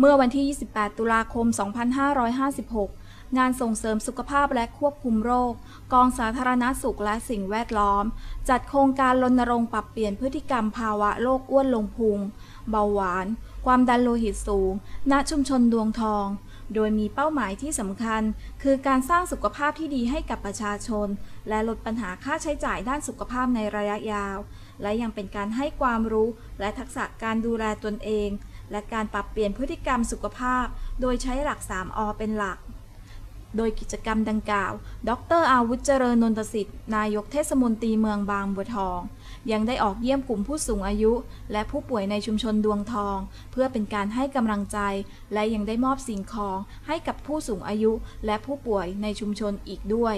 เมื่อวันที่ 28 ตุลาคม 2556 งานส่งเสริมสุขภาพและควบคุมโรค กองสาธารณสุขและสิ่งแวดล้อม จัดโครงการรณรงค์ปรับเปลี่ยนพฤติกรรมภาวะโรคอ้วนลงพุง เบาหวาน ความดันโลหิตสูง ณ ชุมชนดวงทอง โดยมีเป้าหมายที่สำคัญ คือการสร้างสุขภาพที่ดีให้กับประชาชน และลดปัญหาค่าใช้จ่ายด้านสุขภาพในระยะยาว และยังเป็นการให้ความรู้และทักษะการดูแลตนเอง และการปรับเปลี่ยนพฤติกรรมสุขภาพ โดยใช้หลัก 3อเป็นหลัก โดยกิจกรรมดังกล่าว ดรอาวุธเจริญนนทสิทธิ์ นายกเทศมนตรีเมืองบางบัวทอง ยังได้ออกเยี่ยมกลุ่มผู้สูงอายุ และผู้ป่วยในชุมชนดวงทอง เพื่อเป็นการให้กำลังใจ และยังได้มอบสิ่งของให้กับผู้สูงอายุ และผู้ป่วยในชุมชนอีกด้วย